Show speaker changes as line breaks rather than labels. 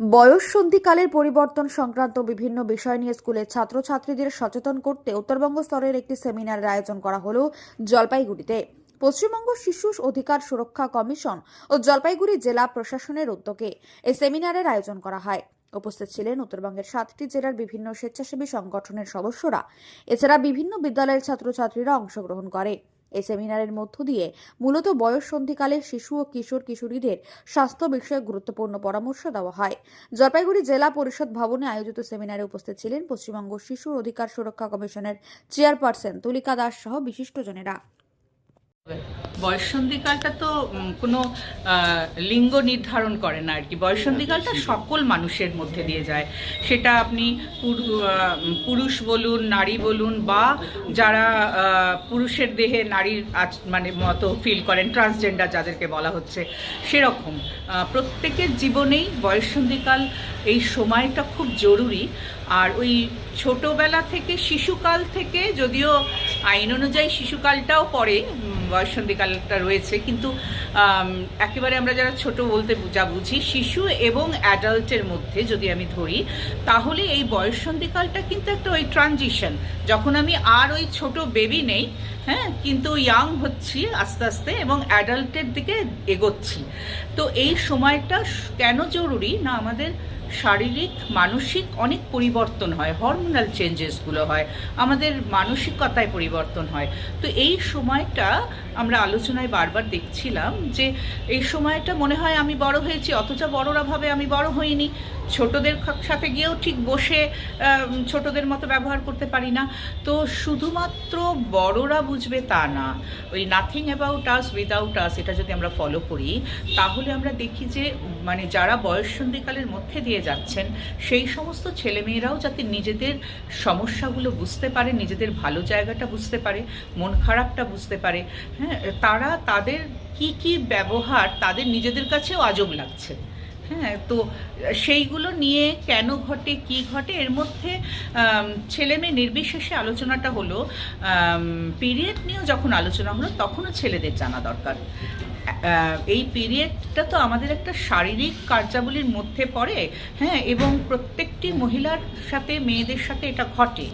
বয়স সন্ধিকালের পরিবর্তন সংক্রান্ত বিভিন্ন বিষয় নিয়ে স্কুলের ছাত্রছাত্রীদের সচেতন করতে উত্তরবঙ্গ স্তরের একটি সেমিনারের আয়োজন করা হল জলপাইগুড়িতে। পশ্চিমবঙ্গ শিশু অধিকার সুরক্ষা কমিশন ও জলপাইগুড়ি জেলা প্রশাসনের উদ্যোগে এই সেমিনারের আয়োজন করা হয়। উপস্থিত ছিলেন উত্তরবঙ্গের সাতটি জেলার বিভিন্ন স্বেচ্ছাসেবী সংগঠনের সদস্যরা। এছাড়া বিভিন্ন বিদ্যালয়ের ছাত্রছাত্রীরা অংশগ্রহণ করে। এই সেমিনারের মধ্য দিয়ে মূলত বয়স সন্ধিকালে শিশু ও কিশোর কিশোরীদের স্বাস্থ্য বিষয়ে গুরুত্বপূর্ণ পরামর্শ দেওয়া হয়। জলপাইগুড়ি জেলা পরিষদ ভবনে আয়োজিত সেমিনারে উপস্থিত ছিলেন পশ্চিমবঙ্গ শিশু অধিকার সুরক্ষা কমিশনের চেয়ারপারসন তুলিকা দাস সহ বিশিষ্টজনেরা।
বয়ঃসন্ধিকালটা তো কোনো লিঙ্গ নির্ধারণ করে না আর কি। বয়সন্ধিকালটা সকল মানুষের মধ্যে দিয়ে যায়। সেটা আপনি পুরু- পুরুষ বলুন নারী বলুন বা যারা পুরুষের দেহে নারীর আচ- মানে মতো ফিল করেন ট্রান্সজেন্ডার যাদেরকে বলা হচ্ছে সেরকম। প্রত্যেকের জীবনেই বয়সন্ধিকাল এই সময়টা খুব জরুরি। আর ওই ছোটোবেলা থেকে শিশুকাল থেকে যদিও আইন অনুযায়ী শিশুকালটাও পরে উম, বয়ঃসন্ধিকালটা রয়েছে, কিন্তু একেবারে আমরা যারা ছোট বলতে যা বুঝি, শিশু এবং অ্যাডাল্টের মধ্যে যদি আমি ধরি, তাহলে এই বয়ঃসন্ধিকালটা কিন্তু একটা ওই ট্রানজিশন। যখন আমি আর ওই ছোট বেবি নেই হ্যাঁ কিন্তু ইয়াং হচ্ছি আস্তে আস্তে এবং অ্যাডাল্টের দিকে এগোচ্ছি। তো এই সময়টা কেন জরুরি? না, আমাদের শারীরিক, মানসিক অনেক পরিবর্তন হয় হরমোনাল চেঞ্জেসগুলো হয়, আমাদের মানসিকতায় পরিবর্তন হয়। তো এই সময়টা আমরা আলোচনায় বারবার দেখছিলাম যে এই সময়টা মনে হয় আমি বড় হয়েছি, অথচ বড়রা ভাবে আমি বড় হইনি। ছোটদের সাথে গিয়েও ঠিক বসে ছোটদের মতো ব্যবহার করতে পারি না। তো শুধুমাত্র বড়রা বুঝবে তা না, ওই nothing about us without us এটা যদি আমরা ফলো করি, তাহলে আমরা দেখি যে মানে যারা বয়ঃসন্ধিকালের মধ্যে দিয়ে যাচ্ছেন। সেই সমস্ত ছেলেমেয়েরাও যাতে নিজেদের সমস্যাগুলো বুঝতে পারে, নিজেদের ভালো জায়গাটা বুঝতে পারে, মন খারাপটা বুঝতে পারে হ্যাঁ তারা তাদের কি কি ব্যবহার তাদের নিজেদের কাছেও আজব লাগছে। হ্যাঁ তো সেইগুলো নিয়ে কেন ঘটে, কি ঘটে, এর মধ্যে ছেলে মেয়ে নির্বিশেষে আলোচনাটা হলো পিরিয়ড নিয়েও যখন আলোচনা হলো তখনও ছেলেদের জানা দরকার। এই পিরিয়ডটা তো আমাদের একটা শারীরিক কার্যাবলীর মধ্যে পড়ে হ্যাঁ এবং প্রত্যেকটি মহিলার সাথে, মেয়েদের সাথে এটা ঘটে।